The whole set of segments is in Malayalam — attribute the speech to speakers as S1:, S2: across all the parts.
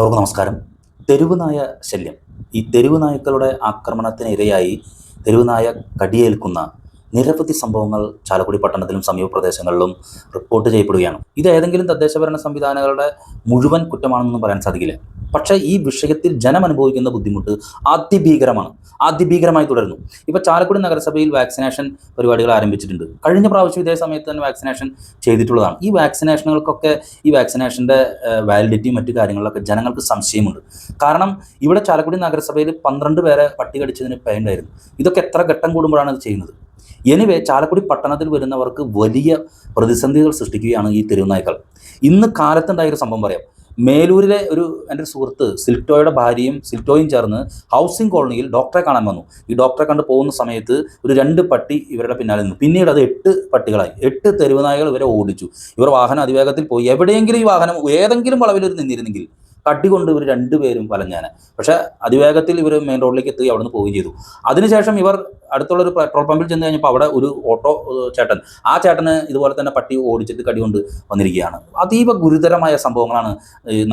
S1: എല്ലാവർക്കും നമസ്കാരം. തെരുവുനായ ശല്യം. ഈ തെരുവുനായ്ക്കളുടെ ആക്രമണത്തിന് ഇരയായി തെരുവുനായ കടിയേൽക്കുന്ന നിരവധി സംഭവങ്ങൾ ചാലക്കുടി പട്ടണത്തിലും സമീപ പ്രദേശങ്ങളിലും റിപ്പോർട്ട് ചെയ്യപ്പെടുകയാണ്. ഇത് ഏതെങ്കിലും തദ്ദേശഭരണ സംവിധാനങ്ങളുടെ മുഴുവൻ കുറ്റമാണെന്നൊന്നും പറയാൻ സാധിക്കില്ല. പക്ഷേ ഈ വിഷയത്തിൽ ജനം അനുഭവിക്കുന്ന ബുദ്ധിമുട്ട് അതിഭീകരമാണ്. അതിഭീകരമായി തുടരുന്നു. ഇപ്പോൾ ചാലക്കുടി നഗരസഭയിൽ വാക്സിനേഷൻ പരിപാടികൾ ആരംഭിച്ചിട്ടുണ്ട്. കഴിഞ്ഞ പ്രാവശ്യം ഇതേ സമയത്ത് തന്നെ വാക്സിനേഷൻ ചെയ്തിട്ടുള്ളതാണ്. ഈ വാക്സിനേഷനുകൾക്കൊക്കെ ഈ വാക്സിനേഷന്റെ വാലിഡിറ്റിയും മറ്റു കാര്യങ്ങളിലൊക്കെ ജനങ്ങൾക്ക് സംശയമുണ്ട്. കാരണം ഇവിടെ ചാലക്കുടി നഗരസഭയിൽ പന്ത്രണ്ട് പേരെ പട്ടികടിച്ചതിന് പേണ്ടായിരുന്നു ഇതൊക്കെ എത്ര ഘട്ടം കൂടുമ്പോഴാണ് ഇത് ചെയ്യുന്നത്? എനിവേ ചാലക്കുടി പട്ടണത്തിൽ വരുന്നവർക്ക് വലിയ പ്രതിസന്ധികൾ സൃഷ്ടിക്കുകയാണ് ഈ തെരുവുനായ്ക്കൾ. ഇന്ന് കാലത്തുണ്ടായ ഒരു സംഭവം പറയാം. മേലൂരിലെ ഒരു എന്റെ ഒരു സുഹൃത്ത് സിൽറ്റോയുടെ ഭാര്യയും സിൽറ്റോയും ചേർന്ന് ഹൗസിംഗ് കോളനിയിൽ ഡോക്ടറെ കാണാൻ വന്നു. ഈ ഡോക്ടറെ കണ്ട് പോകുന്ന സമയത്ത് ഒരു രണ്ട് പട്ടി ഇവരുടെ പിന്നാലെ നിന്നു. പിന്നീട് അത് എട്ട് പട്ടികളായി. എട്ട് തെരുവുനായകൾ ഇവരെ ഓടിച്ചു. ഇവർ വാഹനം അതിവേഗത്തിൽ പോയി. എവിടെയെങ്കിലും ഈ വാഹനം ഏതെങ്കിലും വളവിൽ ഒരു നിന്നിരുന്നെങ്കിൽ കട്ടി കൊണ്ട് ഇവർ രണ്ടുപേരും വലഞ്ഞാന് പക്ഷേ അതിവേഗത്തിൽ ഇവർ മെയിൻ റോഡിലേക്ക് എത്തി അവിടെ നിന്ന് പോവുകയും ചെയ്തു. അതിനുശേഷം ഇവർ അടുത്തുള്ള ഒരു പെട്രോൾ പമ്പിൽ ചെന്ന് കഴിഞ്ഞപ്പോൾ അവിടെ ഒരു ഓട്ടോ ചേട്ടൻ. ആ ചേട്ടന് ഇതുപോലെ തന്നെ പട്ടി ഓടിച്ചിട്ട് കടി കൊണ്ട് വന്നിരിക്കുകയാണ്. അതീവ ഗുരുതരമായ സംഭവങ്ങളാണ്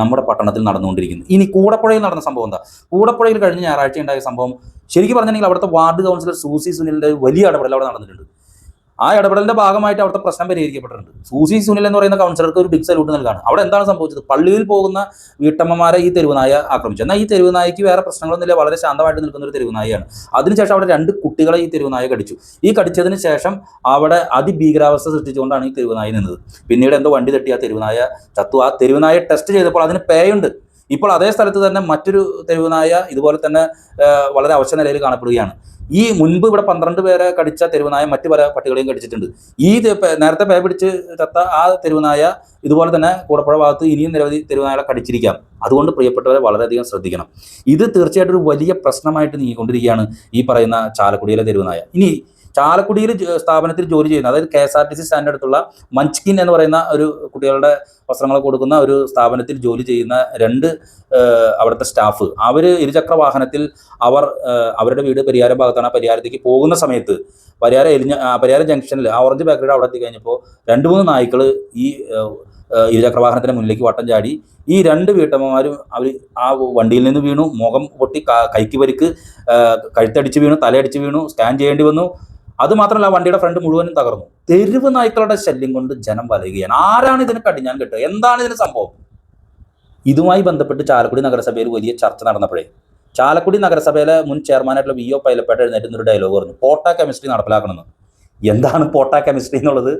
S1: നമ്മുടെ പട്ടണത്തിൽ നടന്നുകൊണ്ടിരിക്കുന്നത്. ഇനി കൂടപ്പുഴയിൽ നടന്ന സംഭവം എന്താ? കൂടപ്പുഴയിൽ കഴിഞ്ഞ ഞായറാഴ്ച ഉണ്ടായ സംഭവം ശരിക്കും പറഞ്ഞിട്ടുണ്ടെങ്കിൽ അവിടുത്തെ വാർഡ് കൗൺസിലർ സൂസി സുനിലിന്റെ വലിയ ഇടപെടൽ അവിടെ നടന്നിട്ടുണ്ട്. ആ ഇടപെടലിന്റെ ഭാഗമായിട്ട് അവിടുത്തെ പ്രശ്നം പരിഹരിക്കപ്പെട്ടിട്ടുണ്ട്. സൂസി സുനിൽ എന്ന് പറയുന്ന കൗൺസിലർക്ക് ഒരു ബിഗ് സല്യൂട്ട് നൽകാണ്. അവിടെ എന്താണ് സംഭവിച്ചത്? പള്ളിയിൽ പോകുന്ന വീട്ടമ്മമാരെ ഈ തെരുവുനായ ആക്രമിച്ചു. എന്നാൽ ഈ തെരുവുനായ്ക്ക് വേറെ പ്രശ്നങ്ങളൊന്നുമില്ല. വളരെ ശാന്തമായിട്ട് നിൽക്കുന്ന ഒരു തെരുവുനായയാണ് അതിനുശേഷം അവിടെ രണ്ട് കുട്ടികളെ ഈ തെരുവുനായ കടിച്ചു. ഈ കടിച്ചതിന് ശേഷം അവിടെ അതിഭീകരാവസ്ഥ സൃഷ്ടിച്ചുകൊണ്ടാണ് ഈ തെരുവുനായ നിന്നത്. പിന്നീട് എന്തോ വണ്ടി തട്ടി ആ തെരുവുനായ ചത്തു. ആ തെരുവുനായ ടെസ്റ്റ് ചെയ്തപ്പോൾ അതിന് പേയുണ്ട്. ഇപ്പോൾ അതേ സ്ഥലത്ത് തന്നെ മറ്റൊരു തെരുവുനായ ഇതുപോലെ തന്നെ വളരെ അവശ നിലയിൽ കാണപ്പെടുകയാണ്. ഈ മുൻപ് ഇവിടെ പന്ത്രണ്ട് പേരെ കടിച്ച തെരുവുനായ മറ്റു പല പട്ടികളെയും കടിച്ചിട്ടുണ്ട്. ഈ നേരത്തെ പേ പിടിച്ച് ചത്ത ആ തെരുവുനായ ഇതുപോലെ തന്നെ കൂടപ്പുഴ ഭാഗത്ത് ഇനിയും നിരവധി തെരുവുനായകളെ കടിച്ചിരിക്കാം. അതുകൊണ്ട് പ്രിയപ്പെട്ടവരെ വളരെയധികം ശ്രദ്ധിക്കണം. ഇത് തീർച്ചയായിട്ടും ഒരു വലിയ പ്രശ്നമായിട്ട് നീങ്ങിക്കൊണ്ടിരിക്കുകയാണ് ഈ പറയുന്ന ചാലക്കുടിയിലെ തെരുവുനായ. ഇനി ചാലക്കുടിയിൽ സ്ഥാപനത്തിൽ ജോലി ചെയ്യുന്ന അതായത് K S R T C stand അടുത്തുള്ള മഞ്ച്കിൻ എന്ന് പറയുന്ന ഒരു കുട്ടികളുടെ വസ്ത്രങ്ങൾ കൊടുക്കുന്ന ഒരു സ്ഥാപനത്തിൽ ജോലി ചെയ്യുന്ന രണ്ട് അവിടുത്തെ സ്റ്റാഫ്. അവർ ഇരുചക്ര വാഹനത്തിൽ അവർ അവരുടെ വീട് പരിയാരം ഭാഗത്താണ് പരിയാരത്തേക്ക് പോകുന്ന സമയത്ത് പരിയാരം എലിഞ്ഞ പരിയാരം ജംഗ്ഷനിൽ ആ ഓറഞ്ച് ബേക്കറിയുടെ അവിടെ എത്തി കഴിഞ്ഞപ്പോൾ രണ്ട് മൂന്ന് നായ്ക്കൾ ഈ ഏഹ്, ഏഹ്, ഇരുചക്ര വാഹനത്തിന് മുന്നിലേക്ക് വട്ടം ചാടി ഈ രണ്ട് വീട്ടമ്മമാരും അവർ ആ വണ്ടിയിൽ നിന്ന് വീണു മുഖം പൊട്ടി കൈക്ക് പരിക്ക് കഴുത്തടിച്ച് വീണു തലയടിച്ച് വീണു സ്കാൻ ചെയ്യേണ്ടി വന്നു. അത് മാത്രമല്ല വണ്ടിയുടെ ഫ്രണ്ട് മുഴുവനും തകർന്നു. തെരുവ് നായ്ക്കളുടെ ശല്യം കൊണ്ട് ജനം വലയുകയാണ്. ആരാണ് ഇതിന് കടിഞ്ഞാൻ കിട്ടുക? എന്താണ് ഇതിന് സംഭവം? ഇതുമായി ബന്ധപ്പെട്ട് ചാലക്കുടി നഗരസഭയിൽ വലിയ ചർച്ച നടന്നപ്പോഴേ ചാലക്കുടി നഗരസഭയിലെ മുൻ ചെയർമാനായിട്ടുള്ള വി ഒ പൈലപ്പേട്ട എഴുന്നേറ്റ് ഒരു ഡയലോഗ് പറഞ്ഞു. പോട്ട കെമിസ്ട്രി നടപ്പിലാക്കണമെന്ന്. എന്താണ് പോട്ട കെമിസ്ട്രി എന്നുള്ളത്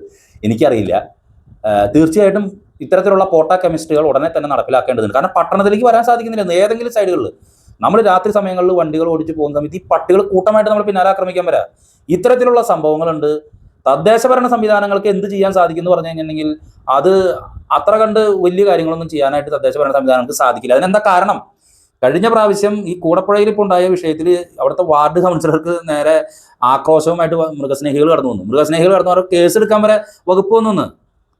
S1: എനിക്കറിയില്ല. തീർച്ചയായിട്ടും ഇത്തരത്തിലുള്ള പോട്ട കെമിസ്ട്രികൾ ഉടനെ തന്നെ നടപ്പിലാക്കേണ്ടതുണ്ട്. കാരണം പട്ടണത്തിലേക്ക് വരാൻ സാധിക്കുന്നില്ല. ഏതെങ്കിലും സൈഡുകളിൽ നമ്മൾ രാത്രി സമയങ്ങളിൽ വണ്ടികൾ ഓടിച്ച് പോകുന്ന സമയത്ത് ഈ പട്ടികൾ കൂട്ടമായിട്ട് നമ്മൾ പിന്നാലെ ആക്രമിക്കാൻ വരാം. ഇത്തരത്തിലുള്ള സംഭവങ്ങളുണ്ട്. തദ്ദേശഭരണ സംവിധാനങ്ങൾക്ക് എന്ത് ചെയ്യാൻ സാധിക്കും എന്ന് പറഞ്ഞു കഴിഞ്ഞിട്ടുണ്ടെങ്കിൽ അത് അത്ര കണ്ട് വലിയ കാര്യങ്ങളൊന്നും ചെയ്യാനായിട്ട് തദ്ദേശഭരണ സംവിധാനങ്ങൾക്ക് സാധിക്കില്ല. അതിനെന്താ കാരണം? കഴിഞ്ഞ പ്രാവശ്യം ഈ കൂടപ്പുഴയിൽ ഇപ്പോൾ ഉണ്ടായ വിഷയത്തിൽ അവിടുത്തെ വാർഡ് കൗൺസിലർക്ക് നേരെ ആക്രോശവുമായിട്ട് മൃഗസ്നേഹികൾ കടന്നു വന്നു. മൃഗസ്നേഹികൾ കടന്നു കേസ് എടുക്കാൻ വരെ വകുപ്പ് വന്നു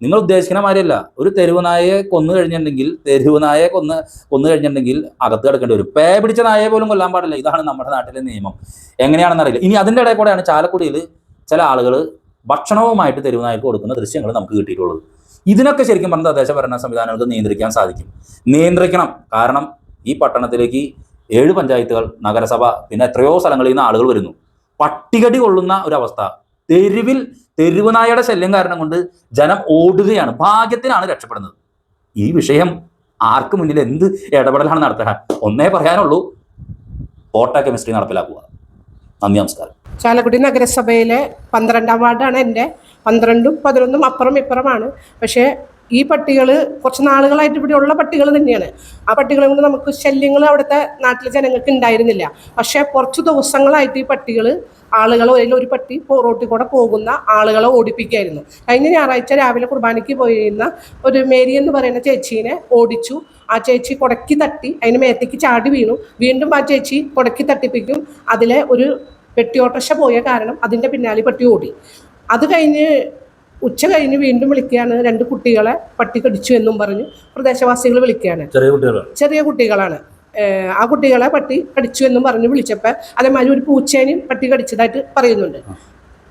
S1: നിങ്ങൾ ഉദ്ദേശിക്കുന്ന മാതിരിയല്ല ഒരു തെരുവ് നായയെ കൊന്നു കഴിഞ്ഞിട്ടുണ്ടെങ്കിൽ തെരുവ് നായയെ കൊന്ന് കൊന്നു കഴിഞ്ഞിട്ടുണ്ടെങ്കിൽ അകത്ത് കിടക്കേണ്ടി വരും. പേ പിടിച്ച നായയെ പോലും കൊല്ലാൻ പാടില്ല. ഇതാണ് നമ്മുടെ നാട്ടിലെ നിയമം. എങ്ങനെയാണെന്ന് അറിയില്ല ഇനി അതിന്റെ ഇടയിൽ കൂടെയാണ് ചാലക്കുടിയിൽ ചില ആളുകൾ ഭക്ഷണവുമായിട്ട് തെരുവ് നായക്ക് കൊടുക്കുന്ന ദൃശ്യങ്ങൾ നമുക്ക് കിട്ടിയിട്ടുള്ളത്. ഇതിനൊക്കെ ശരിക്കും പറഞ്ഞ തദ്ദേശ ഭരണ സംവിധാനങ്ങൾക്ക് നിയന്ത്രിക്കാൻ സാധിക്കും. നിയന്ത്രിക്കണം. കാരണം ഈ പട്ടണത്തിലേക്ക് ഏഴ് പഞ്ചായത്തുകൾ നഗരസഭ പിന്നെ എത്രയോ സ്ഥലങ്ങളിൽ നിന്ന് ആളുകൾ വരുന്നു. പട്ടികടി കൊള്ളുന്ന ഒരവസ്ഥ. തെരുവിൽ തെരുവ് നായയുടെ ശല്യം കാരണം കൊണ്ട് ജനം ഓടുകയാണ് ഭാഗ്യത്തിനാണ് രക്ഷപ്പെടുന്നത്. ഈ വിഷയം ആർക്ക് മുന്നിൽ എന്ത് ഇടപെടലാണ് നടത്തുക? ഒന്നേ പറയാനുള്ളൂ കോട്ട കെമിസ്ട്രി നടപ്പിലാക്കുക. നന്ദി നമസ്കാരം.
S2: ചാലക്കുടി നഗരസഭയിലെ പന്ത്രണ്ടാം വാർഡാണ് എന്റെ. പന്ത്രണ്ടും പതിനൊന്നും അപ്പുറം ഇപ്പുറമാണ്. പക്ഷേ ഈ പട്ടികൾ കുറച്ച് നാളുകളായിട്ട് ഇവിടെ ഉള്ള പട്ടികൾ തന്നെയാണ്. ആ പട്ടികളെ കൊണ്ട് നമുക്ക് ശല്യങ്ങൾ അവിടുത്തെ നാട്ടിലെ ജനങ്ങൾക്ക് ഉണ്ടായിരുന്നില്ല. പക്ഷേ കുറച്ച് ദിവസങ്ങളായിട്ട് ഈ പട്ടികൾ ആളുകൾ ഒരു പട്ടി റോട്ടിൽ കൂടെ പോകുന്ന ആളുകളെ ഓടിപ്പിക്കുകയായിരുന്നു. കഴിഞ്ഞ ഞായറാഴ്ച രാവിലെ കുർബാനയ്ക്ക് പോയിരുന്ന ഒരു മേരി എന്ന് പറയുന്ന ചേച്ചീനെ ഓടിച്ചു. ആ ചേച്ചി കുടക്കി തട്ടി അതിന് മേത്തേക്ക് ചാടി വീണു. വീണ്ടും ആ ചേച്ചി കുടക്കി തട്ടിപ്പിക്കും. അതിലെ ഒരു പെട്ടി പോയ കാരണം അതിന്റെ പിന്നാലെ പട്ടി ഓടി. അത് കഴിഞ്ഞ് ഉച്ച കഴിഞ്ഞ് വീണ്ടും വിളിക്കുകയാണ്. രണ്ട് കുട്ടികളെ പട്ടി കടിച്ചു എന്നും പറഞ്ഞു. പ്രദേശവാസികൾ വിളിക്കുകയാണ്.
S1: ചെറിയ
S2: കുട്ടികളാണ്. ആ കുട്ടികളെ പട്ടി കടിച്ചു എന്നും പറഞ്ഞ് വിളിച്ചപ്പോൾ അതേമാതിരി ഒരു പൂച്ചേനെയും പട്ടി കടിച്ചതായിട്ട് പറയുന്നുണ്ട്.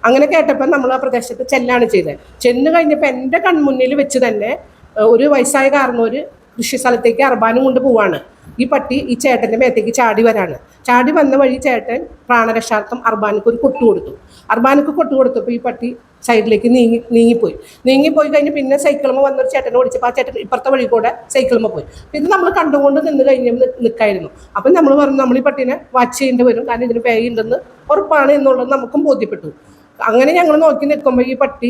S2: അങ്ങനെ കേട്ടപ്പോൾ നമ്മൾ ആ പ്രദേശത്ത് ചെല്ലാണ് ചെയ്തത്. ചെന്ന് കഴിഞ്ഞപ്പോൾ എന്റെ കൺമുന്നിൽ വെച്ച് തന്നെ ഒരു വയസ്സായ കാരണവർ കൃഷി സ്ഥലത്തേക്ക് അർബാനും കൊണ്ട് പോവാണ്. ഈ പട്ടി ഈ ചേട്ടന്റെ മേത്തേക്ക് ചാടി വരാണ്. ചാടി വന്ന വഴി ചേട്ടൻ പ്രാണരക്ഷാർത്ഥം അർബാനക്ക് ഒരു കൊട്ടു കൊടുത്തു. അർബാനക്ക് കൊട്ടു കൊടുത്തപ്പോൾ ഈ പട്ടി സൈഡിലേക്ക് നീങ്ങി നീങ്ങിപ്പോയി. നീങ്ങിപ്പോയി കഴിഞ്ഞ് പിന്നെ സൈക്കിളുമ്പോൾ വന്നൊരു ചേട്ടനെ ഓടിച്ചപ്പോൾ ആ ചേട്ടൻ ഇപ്പുറത്തെ വഴി കൂടെ സൈക്കിളുമ്പോൾ പോയി. ഇത് നമ്മൾ കണ്ടുകൊണ്ട് നിന്ന് കഴിഞ്ഞ് നിൽക്കായിരുന്നു അപ്പം നമ്മൾ പറഞ്ഞു നമ്മൾ ഈ പട്ടീനെ വാച്ച് ചെയ്യേണ്ടി വരും. കാരണം ഇതിന് പേയുണ്ടെന്ന് ഉറപ്പാണ് എന്നുള്ളത് നമുക്കും ബോധ്യപ്പെട്ടു. അങ്ങനെ ഞങ്ങൾ നോക്കി നിൽക്കുമ്പോൾ ഈ പട്ടി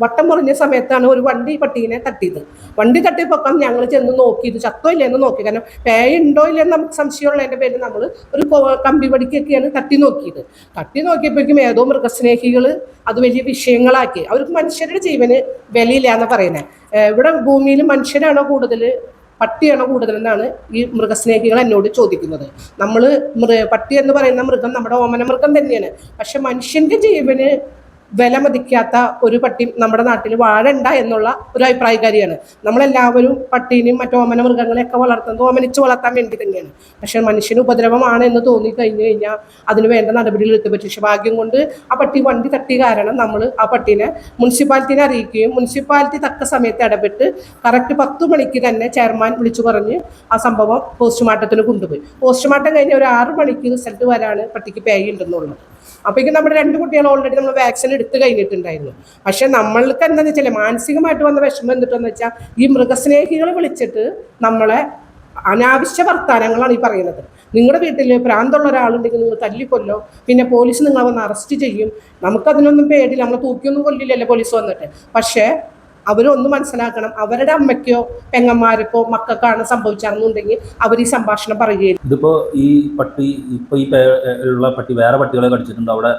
S2: വട്ടം മുറിഞ്ഞ സമയത്താണ് ഒരു വണ്ടി പട്ടീനെ തട്ടിയത്. വണ്ടി തട്ടിയപ്പോൾ ഞങ്ങൾ ചെന്ന് നോക്കി. ഇത് ചത്തോ ഇല്ലെന്ന് നോക്കി. കാരണം പേയുണ്ടോ ഇല്ലെന്ന് നമുക്ക് സംശയമുള്ളതിന്റെ പേരിൽ നമ്മൾ ഒരു കമ്പി പടിക്കൊക്കെയാണ് തട്ടി നോക്കിയത്. തട്ടി നോക്കിയപ്പോഴേക്കും ഏതോ മൃഗസ്നേഹികൾ അത് വലിയ വിഷയങ്ങളാക്കി. അവർക്ക് മനുഷ്യരുടെ ജീവന് വിലയില്ല എന്ന് പറയുന്നത് ഇവിടെ ഭൂമിയിൽ മനുഷ്യരാണോ കൂടുതൽ പട്ടിയാണോ കൂടുതലെന്നാണ് ഈ മൃഗസ്നേഹികൾ എന്നോട് ചോദിക്കുന്നത്. നമ്മൾ പട്ടി എന്ന് പറയുന്ന മൃഗം നമ്മുടെ ഓമന മൃഗം തന്നെയാണ്. പക്ഷെ മനുഷ്യന്റെ ജീവന് വില മതിക്കാത്ത ഒരു പട്ടി നമ്മുടെ നാട്ടിൽ വാഴണ്ട എന്നുള്ള ഒരു അഭിപ്രായക്കാരിയാണ്. നമ്മളെല്ലാവരും പട്ടീനെയും മറ്റു ഓമന മൃഗങ്ങളെയൊക്കെ വളർത്തുന്നത് ഓമനിച്ച് വളർത്താൻ വേണ്ടി തന്നെയാണ്. പക്ഷെ മനുഷ്യന് ഉപദ്രവമാണ് എന്ന് തോന്നി കഴിഞ്ഞു കഴിഞ്ഞാൽ അതിന് വേണ്ട നടപടികൾ എടുത്തു പറ്റും പക്ഷെ ഭാഗ്യം കൊണ്ട് ആ പട്ടി വണ്ടി തട്ടി കാരണം നമ്മൾ ആ പട്ടീനെ മുനിസിപ്പാലിറ്റിനെ അറിയിക്കുകയും മുനിസിപ്പാലിറ്റി തക്ക സമയത്ത് ഇടപെട്ട് കറക്റ്റ് പത്ത് മണിക്ക് തന്നെ ചെയർമാൻ വിളിച്ചു പറഞ്ഞ് ആ സംഭവം പോസ്റ്റ്മോർട്ടത്തിന് കൊണ്ടുപോയി. പോസ്റ്റ്മോർട്ടം കഴിഞ്ഞ് ഒരു ആറ് മണിക്ക് റിസൾട്ട് വരാണ് പട്ടിക്ക് പേ ഉണ്ടെന്നുള്ളത് അപ്പോഴേക്കും നമ്മുടെ രണ്ട് കുട്ടികൾ ഓൾറെഡി നമ്മൾ വാക്സിൻ എടുത്തു കഴിഞ്ഞിട്ടുണ്ടായിരുന്നു. പക്ഷെ നമ്മൾക്ക് എന്താണെന്ന് വെച്ചാൽ മാനസികമായിട്ട് വന്ന വിഷമം എന്തിട്ടെന്ന് വെച്ചാൽ ഈ മൃഗസ്നേഹികൾ വിളിച്ചിട്ട് നമ്മളെ അനാവശ്യ വർത്തമാനങ്ങളാണ് ഈ പറയുന്നത്. നിങ്ങളുടെ വീട്ടിൽ പ്രാന്തമുള്ള ഒരാളുണ്ടെങ്കിൽ നിങ്ങൾ തല്ലിക്കൊല്ലോ. പിന്നെ പോലീസ് നിങ്ങളെ വന്ന് അറസ്റ്റ് ചെയ്യും. നമുക്കതിനൊന്നും പേടിയില്ല നമ്മളെ തൂക്കിയൊന്നും കൊല്ലില്ലല്ലോ പോലീസ് വന്നിട്ട്. പക്ഷേ അവരൊന്ന് മനസ്സിലാക്കണം അവരുടെ അമ്മയ്ക്കോ പെങ്ങന്മാർക്കോ മക്കൾക്കാണ് സംഭവിച്ചതെന്നുണ്ടെങ്കിൽ അവർ ഈ സംഭാഷണം പറയുകയായിരുന്നു.
S1: ഇതിപ്പോ ഈ പട്ടി ഇപ്പൊ ഈ ഉള്ള പട്ടി വേറെ പട്ടികളെ കടിച്ചിട്ടുണ്ട്. അവിടെ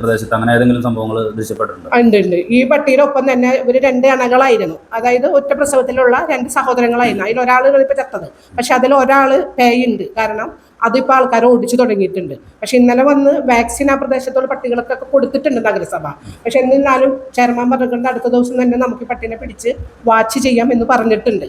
S1: പ്രദേശത്ത് അങ്ങനെ ഏതെങ്കിലും സംഭവങ്ങൾ ദൃശ്യപ്പെട്ടിട്ടുണ്ട്?
S2: ഉണ്ട് ഉണ്ട്. ഈ പട്ടിയുടെ ഒപ്പം തന്നെ ഇവർ രണ്ട് അണകളായിരുന്നു. അതായത് ഒറ്റ പ്രസവത്തിലുള്ള രണ്ട് സഹോദരങ്ങളായിരുന്നു. അതിൽ ഒരാൾ ഇപ്പൊ ചത്തത്. പക്ഷെ അതിൽ ഒരാൾ പേയുണ്ട്. കാരണം അതിപ്പോൾ ആൾക്കാർ ഓടിച്ചു തുടങ്ങിയിട്ടുണ്ട്. പക്ഷെ ഇന്നലെ വന്ന് വാക്സിൻ ആ പ്രദേശത്തുള്ള പട്ടികൾക്കൊക്കെ കൊടുത്തിട്ടുണ്ട് നഗരസഭ. പക്ഷെ എന്നിരുന്നാലും ചെയർമാൻ പറഞ്ഞിട്ടുണ്ട് അടുത്ത ദിവസം തന്നെ നമുക്ക് ഈ പട്ടിനെ പിടിച്ച് വാച്ച് ചെയ്യാം എന്ന് പറഞ്ഞിട്ടുണ്ട്.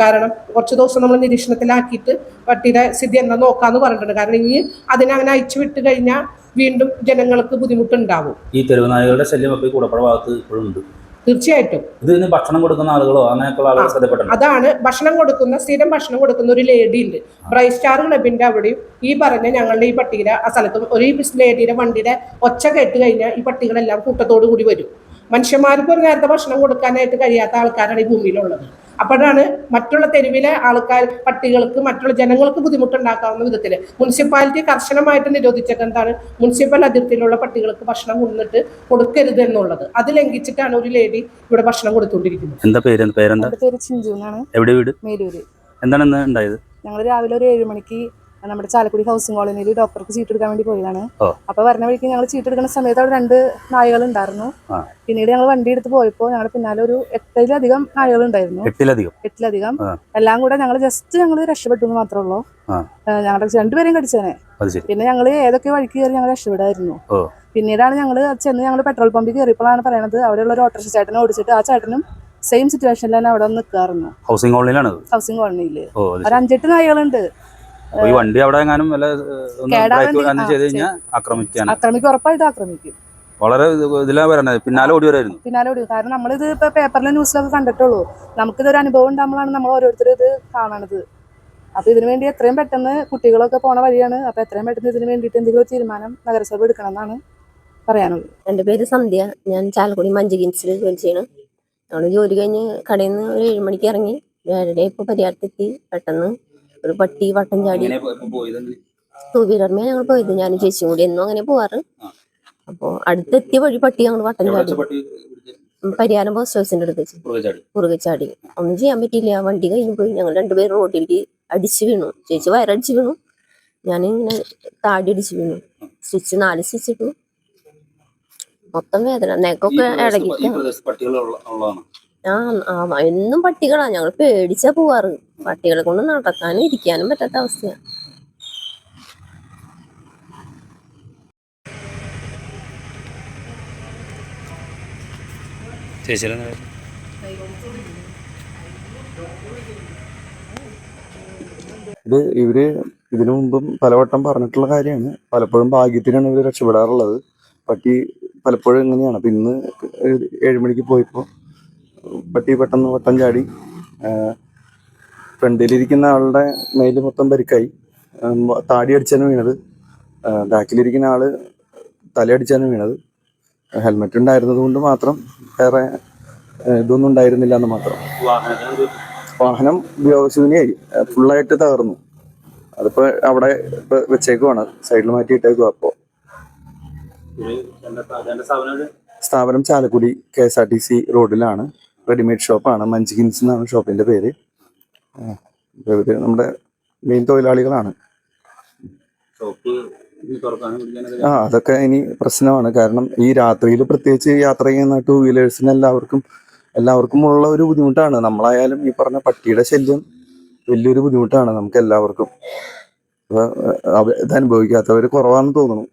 S2: കാരണം കുറച്ച് ദിവസം നമ്മൾ നിരീക്ഷണത്തിലാക്കിയിട്ട് പട്ടിയുടെ സ്ഥിതി എന്താ നോക്കാന്ന് പറഞ്ഞിട്ടുണ്ട്. കാരണം ഇനി അതിനെ അങ്ങനെ അയച്ചു വിട്ട് കഴിഞ്ഞാൽ വീണ്ടും ജനങ്ങൾക്ക് ബുദ്ധിമുട്ടുണ്ടാവും.
S1: ഈ തെരുവ് നായകളുടെ ശല്യം ഒക്കെ കൂടപ്പുഴ ഭാഗത്ത് ഇപ്പോഴും ഉണ്ട്.
S2: തീർച്ചയായിട്ടും.
S1: ഇതിന് ഭക്ഷണം കൊടുക്കുന്ന ആളുകളോ അങ്ങനെയൊക്കെയുള്ള ആളുകൾ ശ്രദ്ധപ്പെട്ടിട്ടുണ്ട്
S2: അതാണ്. ഭക്ഷണം കൊടുക്കുന്ന സ്ഥിരം ഭക്ഷണം കൊടുക്കുന്ന ഒരു ലേഡി ഉണ്ട്. ബ്രൈറ്റ് സ്റ്റാർ ക്ലബിന്റെ അവിടെയും ഈ പറഞ്ഞ ഞങ്ങളുടെ ഈ പട്ടികളെ ആ സ്ഥലത്തും ഒരു ലേഡിയുടെ വണ്ടിയുടെ ഒച്ച കേട്ട് കഴിഞ്ഞാൽ ഈ പട്ടികളെല്ലാം കൂട്ടത്തോടു കൂടി വരും. മനുഷ്യന്മാർക്ക് ഒരു നേരത്തെ ഭക്ഷണം കൊടുക്കാനായിട്ട് കഴിയാത്ത ആൾക്കാരാണ് ഈ ഭൂമിയിലുള്ളത്. അപ്പോഴാണ് മറ്റുള്ള തെരുവിലെ ആൾക്കാർ പട്ടികൾക്ക് മറ്റുള്ള ജനങ്ങൾക്ക് ബുദ്ധിമുട്ടുണ്ടാക്കാവുന്ന വിധത്തിൽ മുനിസിപ്പാലിറ്റി കർശനമായിട്ട് നിരോധിച്ചൊക്കെ എന്താണ്? മുനിസിപ്പൽ അതിർത്തിയിലുള്ള പട്ടികൾക്ക് ഭക്ഷണം കൊണ്ടിട്ട് കൊടുക്കരുത് എന്നുള്ളത്. അത് ലംഘിച്ചിട്ടാണ് ഒരു ലേഡി ഇവിടെ ഭക്ഷണം കൊടുത്തുകൊണ്ടിരിക്കുന്നത്.
S1: എന്താ പേര്? പേരെന്താ?
S3: പേര് ചിഞ്ചു എന്നാണ്.
S1: എവിടെ വീട്?
S3: മേലൂര്
S1: എന്താണ് ഉണ്ടായത്?
S3: ഞങ്ങൾ രാവിലെ ഒരു ഏഴ് മണിക്ക് നമ്മുടെ ചാലക്കുടി ഹൗസിംഗ് കോളനിയിൽ ഡോക്ടർക്ക് ചീട്ട് എടുക്കാൻ വേണ്ടി പോയതാണ്. അപ്പൊ പറഞ്ഞ വഴിക്ക് ഞങ്ങൾ ചീട്ട് എടുക്കുന്ന സമയത്ത് അവിടെ രണ്ട് നായകൾ ഉണ്ടായിരുന്നു. പിന്നീട് ഞങ്ങൾ വണ്ടി എടുത്ത് പോയപ്പോൾ ഞങ്ങളുടെ പിന്നാലെ ഒരു എട്ടിലധികം നായകൾ ഉണ്ടായിരുന്നു.
S1: എട്ടിലധികം?
S3: എട്ടിലധികം. എല്ലാം കൂടെ ഞങ്ങൾ ജസ്റ്റ് ഞങ്ങൾ രക്ഷപ്പെട്ടു എന്ന് മാത്രമേ ഉള്ളൂ. ഞങ്ങളുടെ രണ്ടുപേരെയും കടിച്ചേനെ. പിന്നെ ഞങ്ങൾ ഏതൊക്കെ വഴിക്ക് കയറി ഞങ്ങൾ രക്ഷപ്പെടായിരുന്നു. പിന്നീടാണ് ഞങ്ങൾ ചെന്ന് ഞങ്ങൾ പെട്രോൾ പമ്പിൽ കയറിയപ്പോഴാണ് പറയണത് അവിടെയുള്ള ഒരു ഓട്ടോറിക്ഷ ചേട്ടനെ ഓടിച്ചിട്ട് ആ ചേട്ടനും സെയിം സിറ്റുവേഷനിൽ തന്നെ അവിടെ നിൽക്കാറുണ്ട്.
S1: ഹൗസിംഗ് കോളനിയിലാണ്
S3: ഹൗസിംഗ് കോളനിയിൽ ഒരു അഞ്ചെട്ട് നായകളുണ്ട്.
S1: ഈ വണ്ടി അവിടെ എങ്ങാനും വല്ല ഒന്ന് ചെയ്ത് കഴിഞ്ഞാൽ ആക്രമിക്കാണ്
S3: ആക്രമിക്കും ഉറപ്പായിട്ട് ആക്രമിക്കും.
S1: വളരെ ഇതിലാണ് ഇതിലാ പറയുന്നത് പിന്നാലെ ഓടി വരായിരുന്നു.
S3: പിന്നാലെ ഓടി കാരണം നമ്മളിത് ഇപ്പൊ പേപ്പറിലെ ന്യൂസിലൊക്കെ കണ്ടിട്ടുള്ളൂ. നമുക്കിതൊരു അനുഭവം ഉണ്ടാകുമ്പോഴാണ് നമ്മൾ ഓരോരുത്തരും ഇത് കാണണത്. അപ്പൊ ഇതിനു വേണ്ടി എത്രയും പെട്ടെന്ന് കുട്ടികളൊക്കെ പോണ വഴിയാണ്. അപ്പൊ എത്രയും പെട്ടെന്ന് ഇതിനു വേണ്ടിയിട്ട് എന്തെങ്കിലും ഒരു തീരുമാനം നഗരസഭ എടുക്കണം എന്നാണ് പറയാനുള്ളത്.
S4: എന്റെ പേര് സന്ധ്യ. ഞാൻ ചാലക്കുടി മഞ്ചുകിൻസിൽ ജോലി ചെയ്യണം. ഞങ്ങൾ ജോലി കഴിഞ്ഞ് കടയിൽ നിന്ന് ഒരു ഏഴ് മണിക്ക് ഇറങ്ങി ഏഴര ഇപ്പോൾ പരിഹാരത്തെത്തി പെട്ടെന്ന് ഒരു പട്ടി വട്ടം ചാടി? ടൂ വീലർമേ ഞങ്ങൾ പോയത്. ഞാൻ ചേച്ചിയും കൂടി എന്നും അങ്ങനെ പോവാറ്. അപ്പോ അടുത്തെത്തിയ വഴി പട്ടി ഞങ്ങൾ വട്ടം ചാടി.
S1: വെച്ച
S4: ബസ് ഹൗസിന്റെ അടുത്ത്
S1: കുറുകെ ചാടി?
S4: ഒന്നും ചെയ്യാൻ പറ്റിയില്ല. വണ്ടി കഴിഞ്ഞ് പോയി. ഞങ്ങൾ രണ്ടുപേരും റോഡിലേക്ക് അടിച്ചു വീണു. ചേച്ചി വയറടിച്ചു വീണു. ഞാൻ ഇങ്ങനെ താടി അടിച്ചു വീണു. സ്റ്റിച്ച് നാല് സ്റ്റിച്ച് ഇട്ടു. മൊത്തം വേദന. നെക്കൊക്കെ
S1: പ്രദേശത്ത്
S4: ആ എന്നും പട്ടികളാ. ഞങ്ങൾ പേടിച്ചാ പോവാറ്. പട്ടികളെ കൊണ്ട് നടക്കാനും ഇരിക്കാനും പറ്റാത്ത അവസ്ഥയാണ്
S1: ചേച്ചിയുടെ
S5: ഇത് ഇവർ ഇതിനു മുമ്പും പലവട്ടം പറഞ്ഞിട്ടുള്ള കാര്യമാണ്. പലപ്പോഴും ഭാഗ്യത്തിനാണ് ഇവർ രക്ഷപ്പെടാറുള്ളത്. പട്ടി പലപ്പോഴും ഇങ്ങനെയാണ് അപ്പൊ ഇന്ന് ഏഴുമണിക്ക് പോയപ്പോ പട്ടി പെട്ടെന്ന് വട്ടം ചാടി ഫ്രണ്ടിലിരിക്കുന്ന ആളുടെ മേൽ മൊത്തം പരിക്കായി. താടി അടിച്ചാണ് വീണത്. ബാക്കിലിരിക്കുന്ന ആൾ തലയടിച്ചാണ് വീണത്. ഹെൽമെറ്റ് ഉണ്ടായിരുന്നത് കൊണ്ട് മാത്രം വേറെ ഇതൊന്നും ഉണ്ടായിരുന്നില്ല എന്ന് മാത്രം. വാഹനം ഉപയോഗശൂന്യായി ഫുള്ളായിട്ട് തകർന്നു. അതിപ്പോ അവിടെ ഇപ്പൊ വെച്ചേക്കുവാണ്. സൈഡിൽ മാറ്റി ഇട്ടേക്കുവാ അപ്പോ സ്ഥാപനം Chalakudy K S R T C റോഡിലാണ്. റെഡിമെയ്ഡ് ഷോപ്പാണ് മഞ്ജിഹിൻസ് എന്നാണ് ഷോപ്പിന്റെ പേര്. നമ്മുടെ മെയിൻ തൊഴിലാളികളാണ്. ആ അതൊക്കെ ഇനി പ്രശ്നമാണ്. കാരണം ഈ രാത്രിയിൽ പ്രത്യേകിച്ച് യാത്ര ചെയ്യുന്ന ടൂ വീലേഴ്സിന് എല്ലാവർക്കും എല്ലാവർക്കും ഉള്ള ഒരു ബുദ്ധിമുട്ടാണ്. നമ്മളായാലും ഈ പറഞ്ഞ പട്ടിയുടെ ശല്യം വലിയൊരു ബുദ്ധിമുട്ടാണ് നമുക്ക് എല്ലാവർക്കും ഇത് അനുഭവിക്കാത്തവർ കുറവാണെന്ന് തോന്നുന്നു.